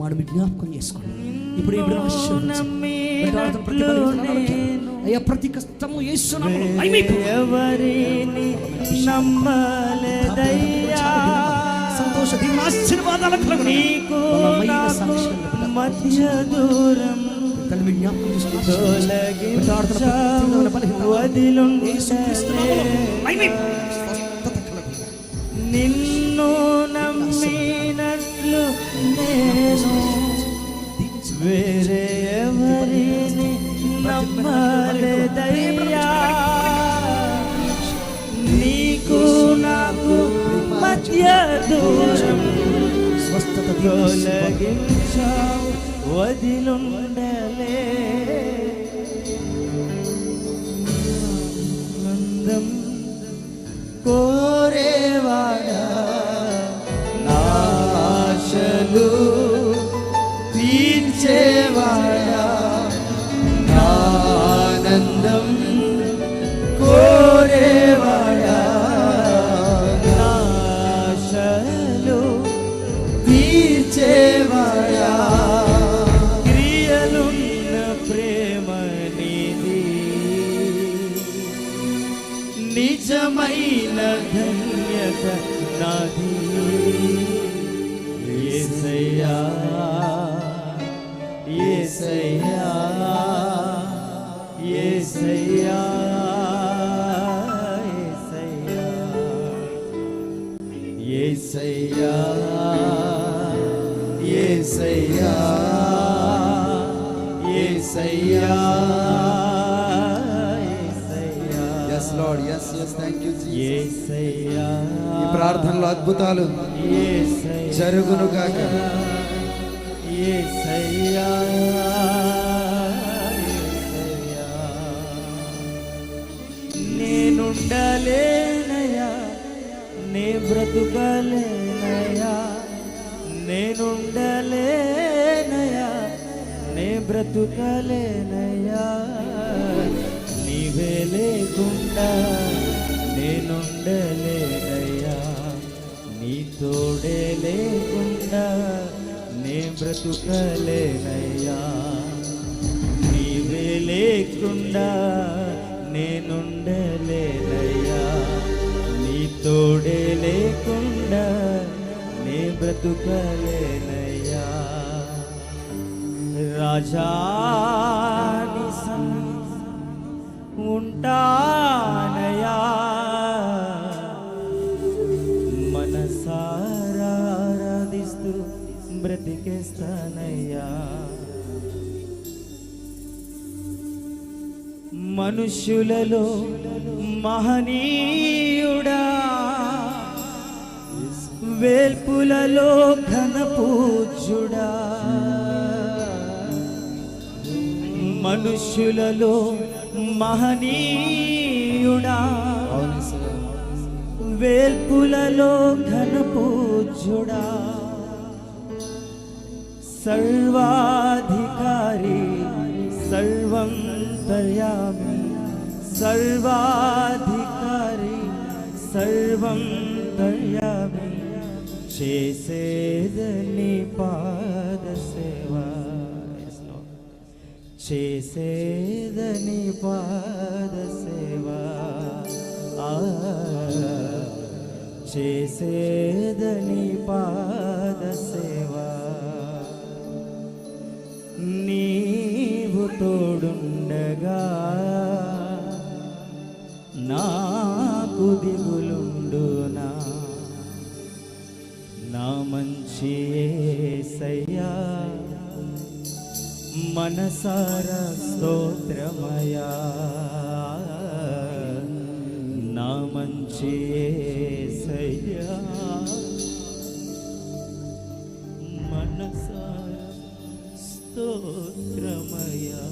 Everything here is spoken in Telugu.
మనం జ్ఞాపకం చేసుకోండి. ఇప్పుడు ఇప్పుడు అయ్యా ప్రతి కష్టము. ఎవరిని నమ్మలేదయ్యా? సంతోష దీవెన ఆశీర్వాదాలకు కలుగును. నీకు. మధ్య దూరం తల్లి జ్ఞాపకం చేసుకుని వెంటాడుతున్న నమ్మలేదయ్యా నీకు నాకు మధ్య దూరం స్వస్థత తొలగించావు వదిలుండలే. నందం నిజమైన ధన్యత నాది Yesayya Yesayya Yesayya Yesayya Yesayya Yesayya Yesayya yes lord yes yes thank you ఈ ప్రార్థనలో అద్భుతాలు జరుగును గాక నేనుండలేనయా నే బ్రతుకలేనయా నేనుండలేనయా నే బ్రతుకలేనయా నీవే లేకుండా నేనుండలేనయ్యా నీ తోడే లేకుండా నే బ్రతుకలేనయ్యా నీవే లేకుండా నేనుండలేనయ్యా నీ తోడే లేకుండా నే బ్రతుకలేనయ్యా రాజా రాజాని ఉంటానయా? మనసారాధిస్తూ బ్రతికేస్తానయ్యా. మనుష్యులలో మహనీయుడా. వేల్పులలో ఘనపూజుడా మనుష్యులలో మహనీయుడా. వేల్పులలో ఘనపూజ్యుడా. సర్వాధికారి సర్వం దయామి సర్వాధికారి సర్వం దయామి చేసేదని పాద సేవా చేసేదని పాద సేవా. చేసేదని పాద సేవా. నీవు తోడుండగా మనసార స్తోత్రమయా నా మంచి సయ్యా మనసార స్తోత్రమయా